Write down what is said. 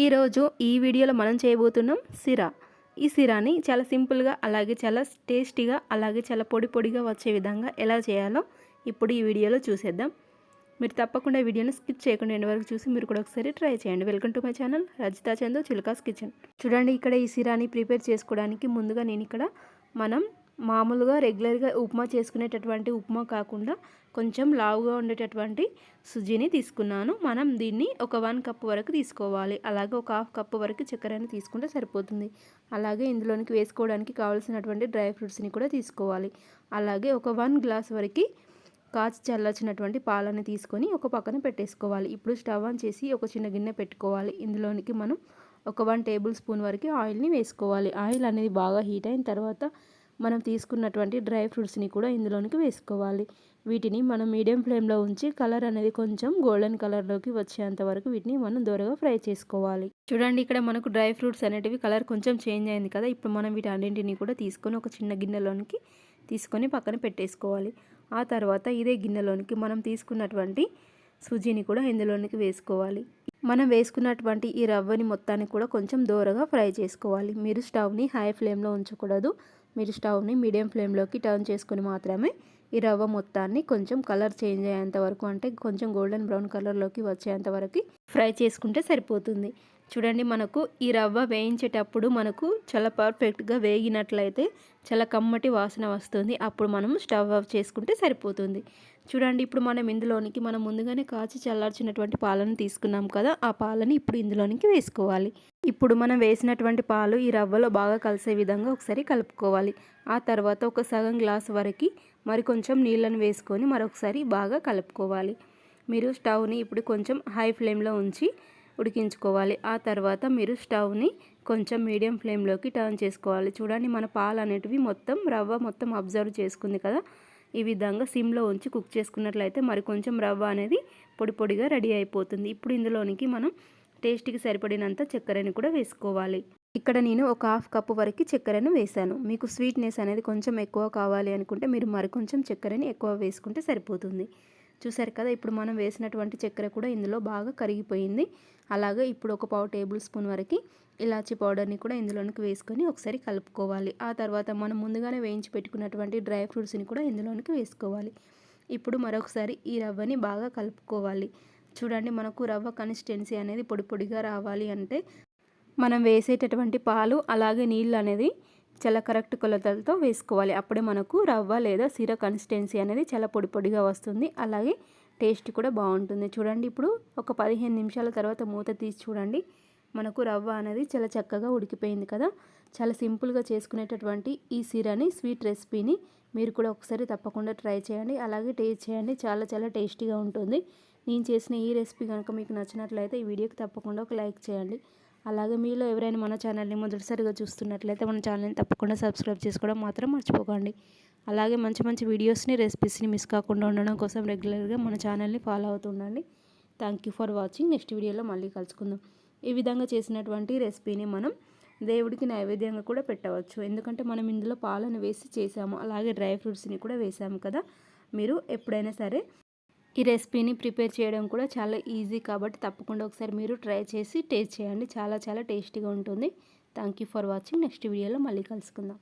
ఈరోజు ఈ వీడియోలో మనం చేయబోతున్నాం సిరా. ఈ సిరాని చాలా సింపుల్గా అలాగే చాలా టేస్టీగా అలాగే చాలా పొడి పొడిగా వచ్చే విధంగా ఎలా చేయాలో ఇప్పుడు ఈ వీడియోలో చూసేద్దాం. మీరు తప్పకుండా వీడియోని స్కిప్ చేయకుండా ఎండ్ వరకు చూసి మీరు కూడా ఒకసారి ట్రై చేయండి. Welcome to my channel Rajitha చందో చిల్కాస్ కిచెన్. చూడండి ఇక్కడ ఈ సిరాని ప్రిపేర్ చేసుకోవడానికి ముందుగా నేను ఇక్కడ మనం మామూలుగా రెగ్యులర్గా ఉప్మా చేసుకునేటటువంటి ఉప్మా కాకుండా కొంచెం లావుగా ఉండేటటువంటి సుజీని తీసుకున్నాను. మనం దీన్ని ఒక వన్ కప్ వరకు తీసుకోవాలి. అలాగే ఒక హాఫ్ కప్ వరకు చక్కెరని తీసుకుంటే సరిపోతుంది. అలాగే ఇందులోనికి వేసుకోవడానికి కావాల్సినటువంటి డ్రై ఫ్రూట్స్ని కూడా తీసుకోవాలి. అలాగే ఒక వన్ గ్లాస్ వరకు కాచి చల్లార్చినటువంటి పాలని తీసుకొని ఒక పక్కన పెట్టేసుకోవాలి. ఇప్పుడు స్టవ్ ఆన్ చేసి ఒక చిన్న గిన్నె పెట్టుకోవాలి. ఇందులోనికి మనం ఒక వన్ టేబుల్ స్పూన్ వరకు ఆయిల్ని వేసుకోవాలి. ఆయిల్ అనేది బాగా హీట్ అయిన తర్వాత మనం తీసుకున్నటువంటి డ్రై ఫ్రూట్స్ని కూడా ఇందులోనికి వేసుకోవాలి. వీటిని మనం మీడియం ఫ్లేమ్లో ఉంచి కలర్ అనేది కొంచెం గోల్డెన్ కలర్లోకి వచ్చేంత వరకు వీటిని మనం దూరగా ఫ్రై చేసుకోవాలి. చూడండి ఇక్కడ మనకు డ్రై ఫ్రూట్స్ అనేటివి కలర్ కొంచెం చేంజ్ అయింది కదా. ఇప్పుడు మనం వీటి అన్నింటినీ కూడా తీసుకొని ఒక చిన్న గిన్నెలోనికి తీసుకొని పక్కన పెట్టేసుకోవాలి. ఆ తర్వాత ఇదే గిన్నెలోనికి మనం తీసుకున్నటువంటి సుజీని కూడా ఇందులోనికి వేసుకోవాలి. మనం వేసుకున్నటువంటి ఈ రవ్వని మొత్తాన్ని కూడా కొంచెం దూరగా ఫ్రై చేసుకోవాలి. మీరు స్టవ్ని హై ఫ్లేమ్లో ఉంచకూడదు. మీరు స్టవ్ని మీడియం ఫ్లేమ్లోకి టర్న్ చేసుకుని మాత్రమే ఈ రవ్వ మొత్తాన్ని కొంచెం కలర్ చేంజ్ అయ్యేంత వరకు అంటే కొంచెం గోల్డెన్ బ్రౌన్ కలర్లోకి వచ్చేంత వరకు ఫ్రై చేసుకుంటే సరిపోతుంది. చూడండి మనకు ఈ రవ్వ వేయించేటప్పుడు మనకు చాలా పర్ఫెక్ట్గా వేగినట్లయితే చాలా కమ్మటి వాసన వస్తుంది. అప్పుడు మనం స్టవ్ ఆఫ్ చేసుకుంటే సరిపోతుంది. చూడండి ఇప్పుడు మనం ఇందులోనికి మనం ముందుగానే కాచి చల్లార్చినటువంటి పాలను తీసుకున్నాం కదా ఆ పాలని ఇప్పుడు ఇందులోనికి వేసుకోవాలి. ఇప్పుడు మనం వేసినటువంటి పాలు ఈ రవ్వలో బాగా కలిసే విధంగా ఒకసారి కలుపుకోవాలి. ఆ తర్వాత ఒక సగం గ్లాస్ వరకు మరి కొంచెం నీళ్ళను వేసుకొని మరొకసారి బాగా కలుపుకోవాలి. మీరు స్టవ్ని ఇప్పుడు కొంచెం హై ఫ్లేమ్లో ఉంచి ఉడికించుకోవాలి. ఆ తర్వాత మీరు స్టవ్ని కొంచెం మీడియం ఫ్లేమ్లోకి టర్న్ చేసుకోవాలి. చూడండి మన పాలు అనేటివి మొత్తం రవ్వ మొత్తం అబ్జర్వ్ చేసుకుంది కదా. ఈ విధంగా సిమ్లో ఉంచి కుక్ చేసుకున్నట్లయితే మరి కొంచెం రవ్వ అనేది పొడి పొడిగా రెడీ అయిపోతుంది. ఇప్పుడు ఇందులోనికి మనం టేస్ట్కి సరిపడినంత చక్కెరని కూడా వేసుకోవాలి. ఇక్కడ నేను ఒక హాఫ్ కప్పు వరకు చక్కెరను వేశాను మీకు స్వీట్నెస్ అనేది కొంచెం ఎక్కువ కావాలి అనుకుంటే మీరు మరి కొంచెం చక్కెరని ఎక్కువ వేసుకుంటే సరిపోతుంది. చూసారు కదా ఇప్పుడు మనం వేసినటువంటి చక్కెర కూడా ఇందులో బాగా కరిగిపోయింది. అలాగే ఇప్పుడు ఒక పావు టేబుల్ స్పూన్ వరకు ఇలాచి పౌడర్ని కూడా ఇందులోనికి వేసుకొని ఒకసారి కలుపుకోవాలి. ఆ తర్వాత మనం ముందుగానే వేయించి పెట్టుకున్నటువంటి డ్రై ఫ్రూట్స్ని కూడా ఇందులోనికి వేసుకోవాలి. ఇప్పుడు మరొకసారి ఈ రవ్వని బాగా కలుపుకోవాలి. చూడండి మనకు రవ్వ కన్సిస్టెన్సీ అనేది పొడి పొడిగా రావాలి అంటే మనం వేసేటటువంటి పాలు అలాగే నీళ్ళు అనేది చాలా కరెక్ట్ కొలతలతో వేసుకోవాలి. అప్పుడే మనకు రవ్వ లేదా సిర కన్సిస్టెన్సీ అనేది చాలా పొడి పొడిగా వస్తుంది. అలాగే టేస్ట్ కూడా బాగుంటుంది. చూడండి ఇప్పుడు ఒక పదిహేను నిమిషాల తర్వాత మూత తీసి చూడండి. మనకు రవ్వ అనేది చాలా చక్కగా ఉడికిపోయింది కదా. చాలా సింపుల్గా చేసుకునేటటువంటి ఈ సిరాని స్వీట్ రెసిపీని మీరు కూడా ఒకసారి తప్పకుండా ట్రై చేయండి. అలాగే టేస్ట్ చేయండి. చాలా చాలా టేస్టీగా ఉంటుంది. నేను చేసిన ఈ రెసిపీ కనుక మీకు నచ్చినట్లయితే ఈ వీడియోకి తప్పకుండా ఒక లైక్ చేయండి. అలాగే మీలో ఎవరైనా మన ఛానల్ని మొదటిసారిగా చూస్తున్నట్లయితే మన ఛానల్ని తప్పకుండా సబ్స్క్రైబ్ చేసుకోవడం మాత్రం మర్చిపోకండి. అలాగే మంచి మంచి వీడియోస్ని రెసిపీస్ని మిస్ కాకుండా ఉండడం కోసం రెగ్యులర్గా మన ఛానల్ని follow అవుతుండండి thank you for watching. Next వీడియోలో మళ్ళీ కలుసుకుందాం. ఈ విధంగా చేసినటువంటి రెసిపీని మనం దేవుడికి నైవేద్యంగా కూడా పెట్టవచ్చు. ఎందుకంటే మనం ఇందులో పాలను వేసి చేసాము. అలాగే డ్రై ఫ్రూట్స్ని కూడా వేసాము కదా. మీరు ఎప్పుడైనా సరే ఈ రెసిపీని ప్రిపేర్ చేయడం కూడా చాలా ఈజీ కాబట్టి తప్పకుండా ఒకసారి మీరు ట్రై చేసి టేస్ట్ చేయండి. చాలా చాలా టేస్టీగా ఉంటుంది. Thank you for watching next వీడియోలో మళ్ళీ కలుసుకుందాం.